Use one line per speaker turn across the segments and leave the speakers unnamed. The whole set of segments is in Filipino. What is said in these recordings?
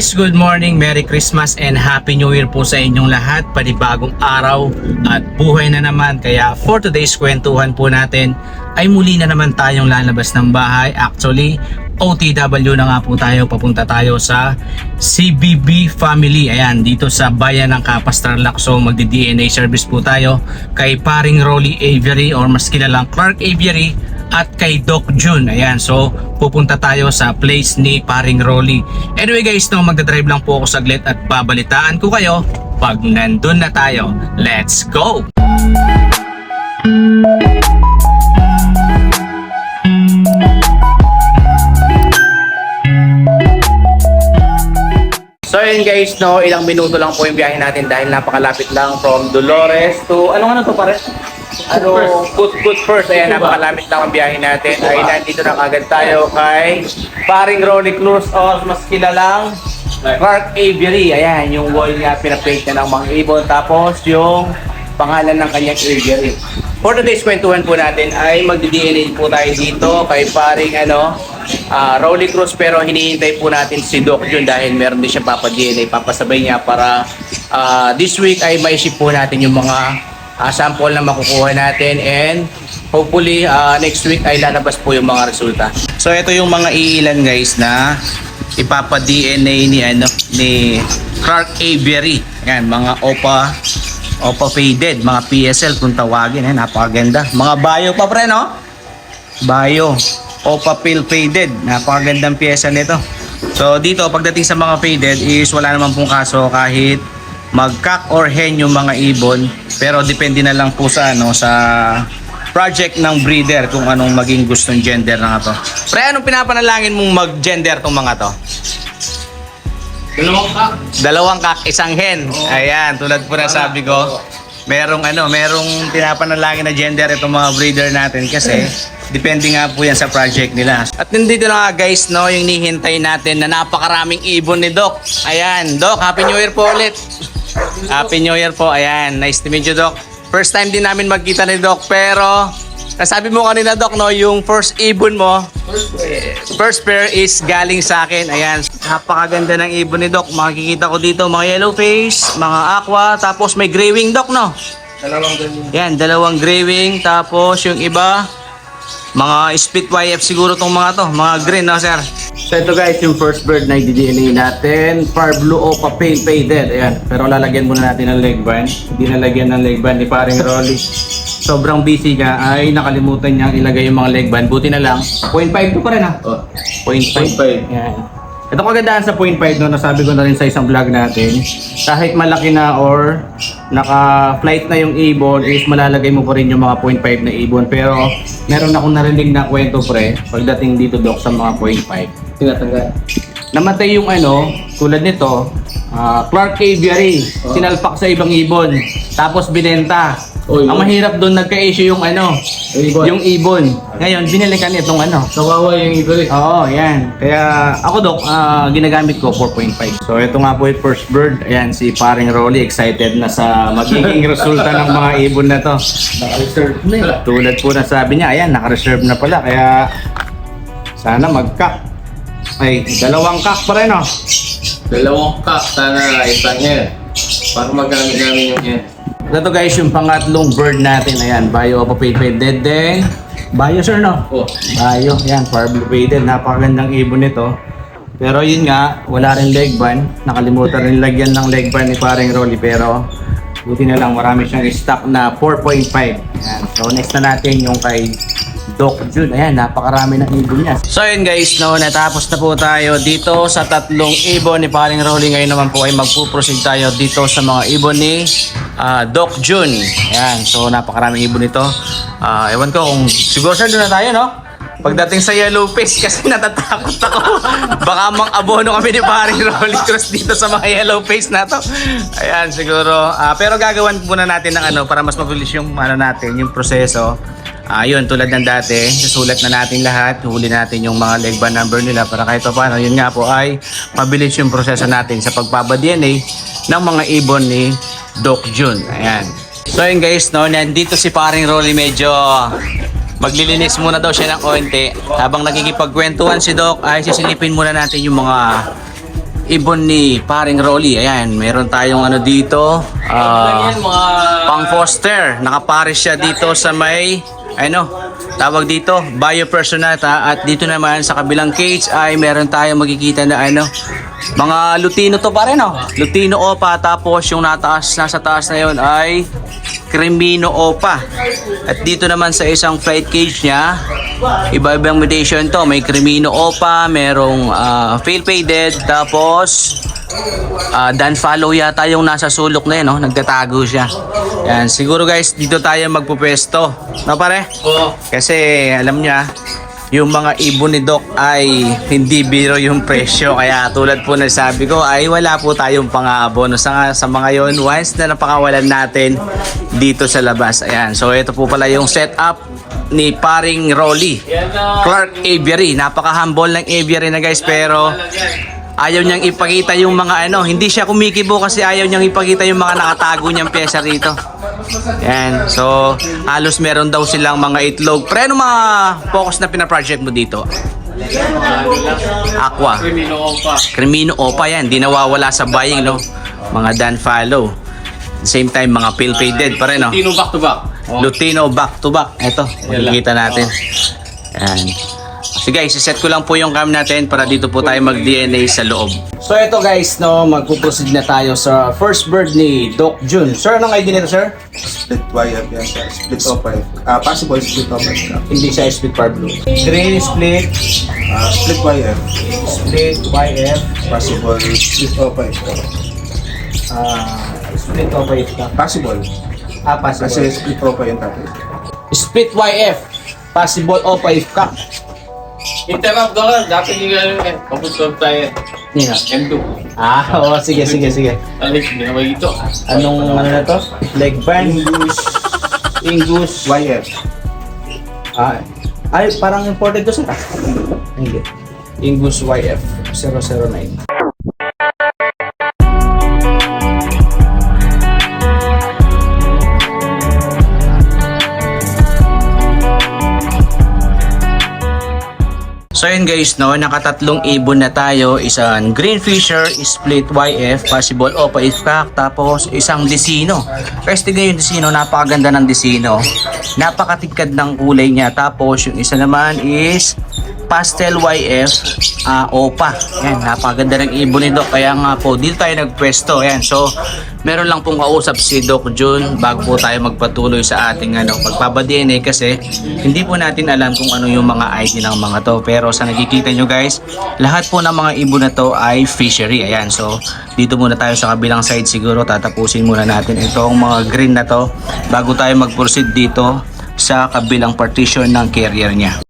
Guys, good morning, Merry Christmas and Happy New Year po sa inyong lahat. Panibagong araw at buhay na naman. Kaya for today's kwentuhan po natin ay muli na naman tayong lalabas ng bahay. Actually, OTW na nga po tayo. Papunta tayo sa CBB Family. Ayan, dito sa bayan ng Capas Tarlac. So magdi-DNA service po tayo kay paring Rolly Avery or mas kilalang Clark Avery at kay Doc Jun. Ayan, so pupunta tayo sa place ni paring Rolly. Anyway guys, no, magdadrive lang po ako saglit at babalitaan ko kayo pag nandun na tayo. Let's go! So yun guys, no, ilang minuto lang po yung biyahe natin dahil napakalapit lang from Dolores to, ano ano to pare? Ano, Good Good First. Ayan, napakalapit lang ang biyahe natin. Ay, nandito na kagad tayo kay paring Ronnie Cruz or mas kilalang Clark Avery. Ayan, yung wall niya pinapaint niya ng mga ibon. Tapos yung pangalan ng kanyang Avery. For today's kwentuhan po natin ay magdi-DNA po tayo dito kay paring ano, ah Rolly Cruz pero hinihintay po natin si Doc Jun dahil meron din siya papa-DNA, papasabay niya para ah, this week ay maisip po natin yung mga ah, sample na makukuha natin and hopefully ah, next week ay lalabas po yung mga resulta. So ito yung mga iilan guys na ipapa-DNA ni ano ni Clark Avery. Yan, mga OPA OPA faded, mga PSL kung tawagin, eh, napakaganda. Mga bio pa pre, no? Bio, OPA pill faded, napakagandang pyesa nito. So dito, pagdating sa mga faded is wala naman pong kaso kahit mag-cock or hen yung mga ibon. Pero depende na lang po sa, ano, sa project ng breeder kung anong maging gustong gender na to. Pre, anong pinapanalangin mong mag-gender tong mga to?
Dalawang kak.
Dalawang kak, isang hen. Ayan, tulad po na sabi ko. Merong ano, merong pinapanalangin na gender itong mga breeder natin kasi depende nga po yan sa project nila. At nandito na nga guys, no, yung nihintay natin na napakaraming ibon ni Doc. Ayan, Doc, Happy New Year po ulit. Happy New Year po. Ayan, nice to meet you, Doc. First time din namin magkita ni Doc, pero nasabi mo kanina, Doc, no, yung first ibon mo, First pair is galing sa akin. Ayan. Napakaganda ng ibon ni Doc. Makikita ko dito mga yellow face, mga aqua, tapos may gray wing Doc, no?
Dalawang ganyan.
Yan, dalawang gray wing, tapos yung iba, mga split YF siguro tong mga to, mga green, no, sir? So ito guys, yung first bird na i-DNA natin, far blue o pale faded. Ayan, pero lalagyan muna natin ng leg band. Hindi nalagyan ng leg band ni paring Rolly. Sobrang busy niya ay nakalimutan niyang ilagay yung mga leg band. Buti na lang. 0.5 to pa rin ha.
Oh.
0.5.
0.5.
Yan. Ito kagandahan sa 0.5 no, nasabi ko na rin sa isang vlog natin. Kahit malaki na or naka-flight na yung ibon is malalagay mo pa rin yung mga 0.5 na ibon. Pero meron akong narinig na kwento pre pagdating dito dok sa mga 0.5
Tinatanggal.
namatay yung ano, tulad nito, ah, Clark Aviary,
Oh.
sinalpak sa ibang ibon, tapos binenta.
Oh,
Ang
yun.
mahirap doon nagka-issue yung ano,
ibon.
yung ibon. Ngayon, binalikan itong ano.
Kawawa yung iba eh.
Oo, yan. Kaya ako dok, ah, ginagamit ko 4.5. So ito nga po yung first bird. Ayan, si paring Rolly excited na sa magiging resulta ng mga ibon na to.
Naka-reserve na eh.
Tulad po na sabi niya, ayan, naka-reserve na pala. Kaya sana mag-cock. Ay, dalawang cock pa rin, oh.
Dalawang kak. Sana isang yan. Para magamit namin yung yan.
Ito guys, yung pangatlong bird natin. Ayan, Bio Papapade Dedeng. Bio sir, no?
Oh.
Bio, yan, far blue faded. Napakagandang ibon nito. Pero yun nga, wala rin leg band. Nakalimutan rin lagyan ng leg band ni paring Rolly. Pero buti na lang, marami siyang stock na 4.5. Ayan. So next na natin yung kay Doc Jun. Ayan, napakarami ng ibon niya. So yun guys, no, natapos na po tayo dito sa tatlong ibon ni paring Rolly. Ngayon naman po ay magpuproceed tayo dito sa mga ibon ni ah, Doc Jun. Ayan, so napakaraming ibon nito. Ah, ewan ko kung siguro sir doon na tayo, no? Pagdating sa yellow face kasi natatakot ako. Baka mang abono kami ni paring Rolly Cruz dito sa mga yellow face na to. Ayan, siguro. ah, pero gagawan muna natin ng ano para mas mabilis yung ano natin, yung proseso. Ayun, tulad ng dati, susulat na natin lahat, huli natin yung mga leg number nila para kahit pa paano, yun nga po ay mabilis yung proseso natin sa pagpapa-DNA ng mga ibon ni Doc Jun. Ayan. So yun guys, no, nandito si paring Rolly medyo maglilinis muna daw siya ng konti. Habang nagkikipagkwentuhan si Doc, ay sisilipin muna natin yung mga ibon ni paring Rolly. Ayan, meron tayong ano dito. ah,
mga...
pang foster. Nakapares siya dito sa may ano, tawag dito, biopersonata at dito naman sa kabilang cage ay meron tayong makikita na ano, mga Lutino to pa rin oh. Lutino Opa tapos yung nataas nasa taas na yon ay Cremino Opa. At dito naman sa isang flight cage niya, iba-ibang mutation to. May Cremino Opa, merong uh, fail faded, tapos Ah, dan follow yata yung nasa sulok na yun, no? Nagtatago siya. Yan, siguro guys, dito tayo magpupesto. No pare?
Oo.
Kasi alam niya, yung mga ibon ni Doc ay hindi biro yung presyo. Kaya tulad po na sabi ko, ay wala po tayong pang-aabono sa, sa mga yon once na napakawalan natin dito sa labas. Ayan, so ito po pala yung setup ni paring Rolly. Clark Aviary. Napaka-humble ng aviary na guys, pero ayaw niyang ipakita yung mga ano, hindi siya kumikibo kasi ayaw niyang ipakita yung mga nakatago niyang pyesa rito. Yan. So, halos meron daw silang mga itlog. Pero ano mga focus na pinaproject mo dito? Aqua.
Krimino ko pa.
Cremino Opa yan. Di nawawala sa buying, no? Mga Dan Follow. Same time, mga Pill Faded pa rin, no?
Tino back to back. Oh.
Lutino back to back. Ito, makikita natin. Yan. So guys, set ko lang po yung cam natin para dito po tayo mag-DNA sa loob. So ito guys, no, magpuproceed na tayo sa first bird ni Doc Jun. Sir, anong ID nito, sir?
Split YF yan sir. Split off YF. Ah, possible split YF.
Hindi siya split par blue. Green split,
Ah, split YF.
split YF,
Possible split off YF.
ah, split ka.
Possible.
Ah,
Kasi
possible.
split off yung tatay.
Split YF, possible OYF ka.
Interrupt lang. Dapat hindi ka eh. Papunta tayo.
Nina.
M2.
Ah, oo, sige, sige, sige.
Alis, hindi na magito.
Anong ano na to? Leg band?
English
Ingus.
YF.
Ah, ay, parang imported to sila. Hindi. Ingus YF 009. So yun guys, no, nakatatlong ibon na tayo. Isang green fisher, split YF, possible opa iskak, tapos isang disino. Guys, tignan yung disino, napakaganda ng disino. Napakatikad ng kulay niya. Tapos yung isa naman is pastel YF ah, opa. Yan, napakaganda ng ibon ni Doc. Kaya nga po, dito tayo nagpwesto. Yan, so meron lang pong kausap si Doc Jun bago po tayo magpatuloy sa ating ano, pagpapa-DNA kasi hindi po natin alam kung ano yung mga ID ng mga to. Pero sa nakikita nyo guys, lahat po ng mga ibon na to ay fishery. Ayan, so dito muna tayo sa kabilang side siguro. Tatapusin muna natin itong mga green na to bago tayo mag-proceed dito sa kabilang partition ng carrier niya.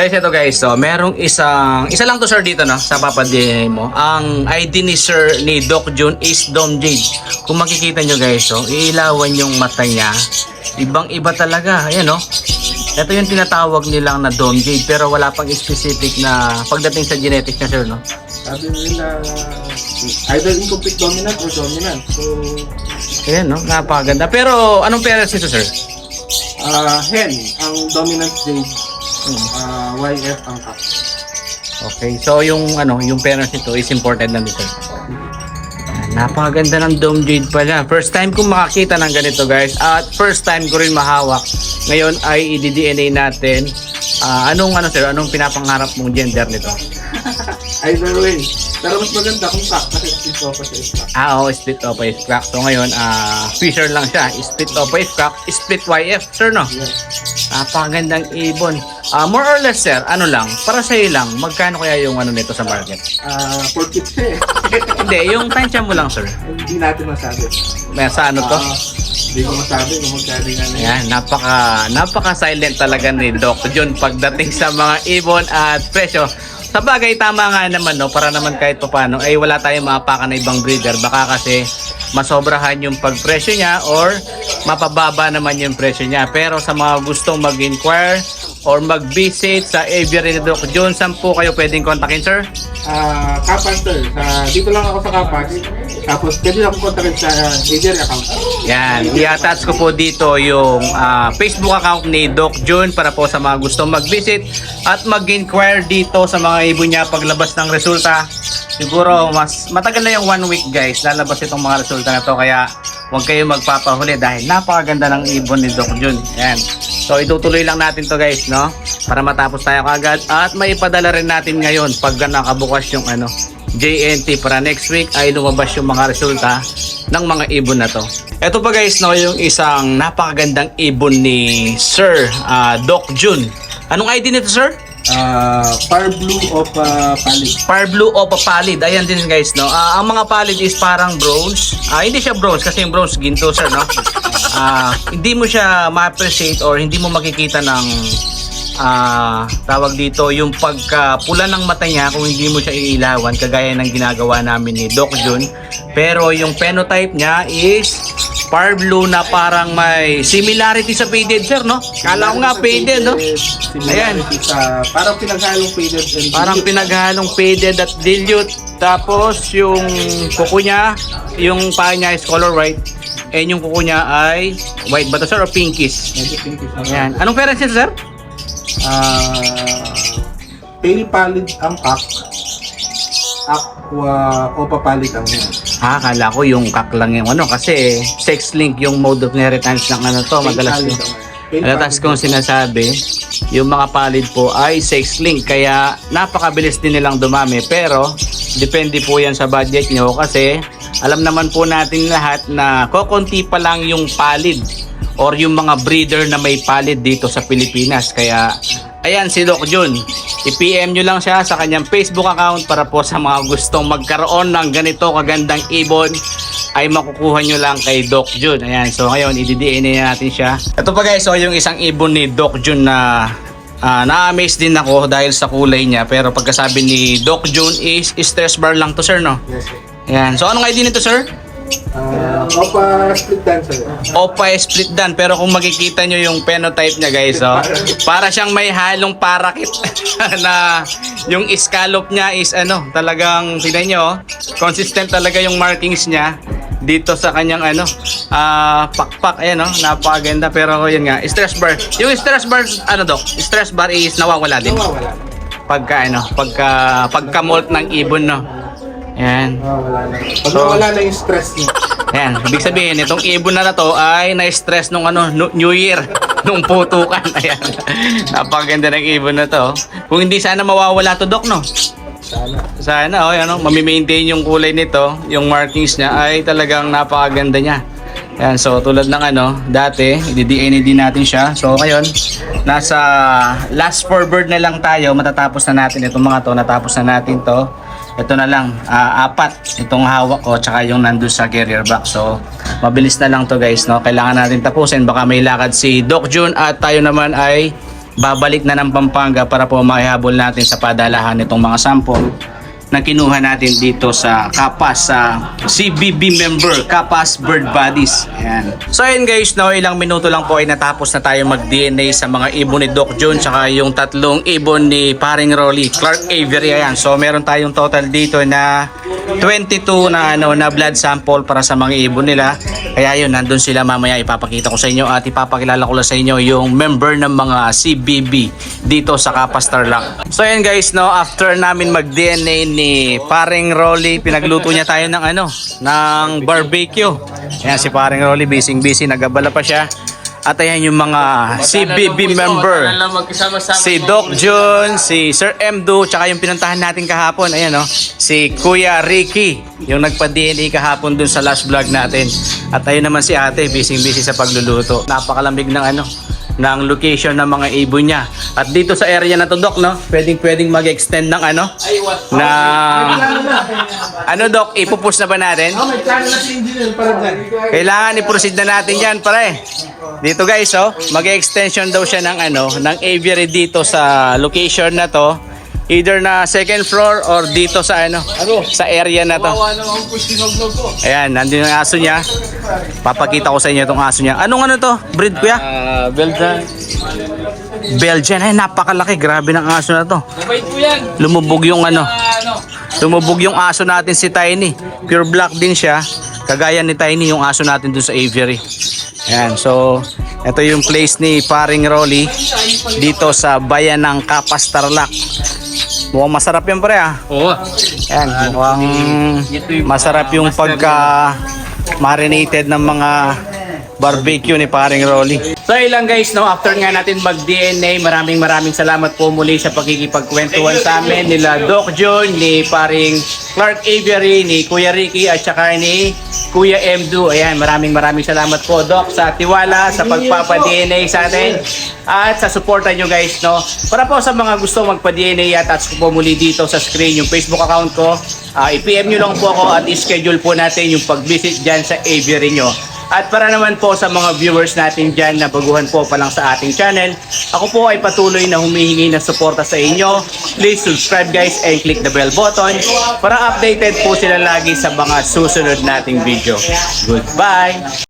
Guys, ito guys, so merong isang, isa lang to sir dito no, sa papadinay mo. Ang ID ni sir, ni Doc Jun is Dom Jade. Kung makikita nyo guys, so, iilawan yung mata niya. Ibang iba talaga, ayan no. Ito yung tinatawag nilang na Dom Jade, pero wala pang specific na pagdating sa genetics niya sir no.
Sabi nila either incomplete dominant or dominant. So,
Ayan no, napakaganda. Pero anong parents nito sir?
ah hen, ang dominant stage, ah YF ang cup.
Okay, so yung ano, yung parents nito is important lang dito. Napakaganda ng Dome Jade pala. First time kong makakita ng ganito guys. At first time ko rin mahawak. Ngayon ay i-DNA natin. Ah, anong ano sir, anong pinapangarap mong gender nito?
Either way. Pero mas maganda kung cup kasi split off sa is cup.
Ah, oo, split opa is crack. So ngayon, ah, Fisher lang siya. Split opa is crack, split YF. Sir, no?
Yes.
Napakagandang ibon. Ah, more or less sir, ano lang, para sa'yo lang, magkano kaya yung ano nito sa market?
Ah, for kids eh.
Hindi, yung tansya mo lang sir.
Hindi natin masabi.
May sa ano to?
Ah, Hindi ko masabi kung magkano nga na yan.
Ayan, napaka, napaka silent talaga ni Doc John pagdating sa mga ibon at presyo. Sa bagay, tama nga naman, no, para naman kahit paano, ay wala tayong maapakan na ibang breeder. Baka kasi masobrahan yung pagpresyo niya or mapababa naman yung presyo niya. Pero sa mga gustong mag-inquire or mag-visit sa aviary ni Doc John, saan po kayo pwedeng kontakin, sir?
Ah, Kapas sir. Sa, dito lang ako sa Kapas. Tapos pwede lang kontakin sa agent account.
Yan, i-attach ko po dito yung ah, Facebook account ni Doc Jun para po sa mga gustong mag-visit at mag-inquire dito sa mga ibon niya paglabas ng resulta. Siguro mas matagal na yung one week guys, lalabas itong mga resulta na to kaya huwag kayo magpapahuli dahil napakaganda ng ibon ni Doc Jun. Yan. So itutuloy lang natin to guys, no? Para matapos tayo kagad at maipadala rin natin ngayon pag nakabukas yung ano, JNT para next week ay lumabas yung mga resulta ng mga ibon na to. Ito pa guys, no, yung isang napakagandang ibon ni Sir ah, Doc Jun. Anong ID nito, sir?
Ah, Far Blue of uh, Pali.
Par blue o papalid. Ayan din guys, no. Ah, ang mga palid is parang bronze. Ah, hindi siya bronze kasi yung bronze ginto sir, no. Ah, hindi mo siya ma-appreciate or hindi mo makikita ng ah tawag dito yung pagka-pula ng mata niya kung hindi mo siya iilawan kagaya ng ginagawa namin ni Doc Jun. Pero yung phenotype niya is par blue na parang may similarity sa faded sir, no? Kala ko nga faded, no? Ayan.
Sa, parang pinaghalong faded and
Parang pinaghalong faded at dilute. Tapos yung kuko niya, yung paa niya is color white. And yung kuko niya ay white ba to sir o pinkish? Ayan. Anong parents niya sir?
Ah, pale pallid ang pack. Aqua o papalid ang yan.
Ah, akala ko yung kak lang yung ano kasi sex link yung mode of inheritance ng ano to. Madalas
Pale
yung,
ang. Pale
kong
ang-
sinasabi, yung mga palid po ay sex link kaya napakabilis din nilang dumami pero depende po yan sa budget nyo kasi alam naman po natin lahat na kokonti pa lang yung palid or yung mga breeder na may palid dito sa Pilipinas kaya ayan si Doc Jun i-PM nyo lang siya sa kanyang Facebook account para po sa mga gustong magkaroon ng ganito kagandang ibon ay makukuha nyo lang kay Doc Jun. Ayan, so ngayon i-DNA natin siya. Ito pa guys, so yung isang ibon ni Doc Jun na ah, na-amaze din ako dahil sa kulay niya. Pero pagkasabi ni Doc Jun is stress bar lang to sir, no?
Yes, sir.
Ayan, so anong ID nito sir?
Ah, Opa split dancer.
Opa split dan pero kung makikita nyo yung phenotype niya guys oh, para siyang may halong parakit na yung scallop niya is ano talagang tingnan nyo oh, consistent talaga yung markings niya dito sa kanyang ano ah pakpak. Ayan oh napakaganda. Pero yun nga stress bar. Yung stress bar ano dok? Stress bar is nawawala din.
Nawawala.
pagka ano pagka pagka molt ng ibon no ayan
Nawawala na. Pag
So-
nawala na yung stress niya.
Ayan, ibig sabihin, itong ibon na na to ay na-stress nung ano, nu- New Year, nung putukan. Ayan. Napakaganda ng ibon na to. Kung hindi sana mawawala to, Dok, no?
Sana.
Sana, oh, ano, mamimaintain yung kulay nito, yung markings niya ay talagang napakaganda niya. Ayan, so tulad ng ano, dati, i-DNA din natin siya. So ngayon, nasa last four bird na lang tayo, matatapos na natin itong mga to, natapos na natin to. Ito na lang, ah, apat itong hawak ko, tsaka yung nandun sa carrier box. So, mabilis na lang to guys, no? Kailangan natin tapusin, baka may lakad si Doc June at tayo naman ay babalik na ng Pampanga para po maihabol natin sa padalahan nitong mga sample na kinuha natin dito sa Kapas sa CBB member Kapas Bird Bodies. Ayan. So ayun guys, no, ilang minuto lang po ay natapos na tayo mag-DNA sa mga ibon ni Doc John tsaka yung tatlong ibon ni Paring Rolly, Clark Avery. Ayan. So meron tayong total dito na 22 na ano na blood sample para sa mga ibon nila. Kaya yun, nandun sila mamaya ipapakita ko sa inyo at ipapakilala ko lang sa inyo yung member ng mga CBB dito sa Kapas Tarlac. So ayan guys, no, after namin mag-DNA ni Paring Rolly, pinagluto niya tayo ng ano, ng barbecue. Ayan si Paring Rolly, busy busy, nagabala pa siya. At ayan yung mga CBB member. Si Doc John, si Sir Mdo, tsaka yung pinuntahan natin kahapon, ayan no, si Kuya Ricky, yung nagpa-DNA kahapon dun sa last vlog natin. At ayun naman si ate, busy-busy sa pagluluto. Napakalamig ng ano, ng location ng mga ibon niya. At dito sa area na to, Doc, no, pwedeng pwedeng mag-extend ng ano, ng, ano Doc, ipupush na ba natin?
Oh, may plano na si engineer para dyan.
Kailangan i-proceed na natin yan, pare. Dito guys, oh, mag-extension daw siya ng ano, ng aviary dito sa location na to. Either na second floor or dito sa ano, sa area na to. Ayan, nandun yung aso niya. Papakita ko sa inyo itong aso niya. Anong ano to? Breed kuya?
Ah, Belgian.
Belgian. Ay, napakalaki. Grabe ng aso na to. Lumubog yung ano.
ano?
Lumubog yung aso natin si Tiny. Pure black din siya. Kagaya ni Tiny yung aso natin dun sa aviary. Ayan, so ito yung place ni Paring Rolly dito sa bayan ng Kapas Tarlac. Mukhang masarap yan pre ah.
Oo.
Ayan, mukhang masarap yung pagka marinated ng mga barbecue ni paring Rolly. So ilang guys, no, after nga natin mag-DNA, maraming maraming salamat po muli sa pagkikipagkwentuhan sa amin nila Doc John, ni paring Clark Avery, ni Kuya Ricky at saka ni Kuya Emdu. Ayan, maraming maraming salamat po Doc sa tiwala, sa pagpapa-DNA sa atin at sa suporta nyo guys, no. Para po sa mga gusto magpa-DNA at touch ko po muli dito sa screen yung Facebook account ko, ah, i-PM nyo lang po ako at i-schedule po natin yung pag-visit dyan sa aviary nyo. At para naman po sa mga viewers natin dyan na baguhan po pa lang sa ating channel, ako po ay patuloy na humihingi ng suporta sa inyo. Please subscribe guys and click the bell button para updated po sila lagi sa mga susunod nating video. Goodbye!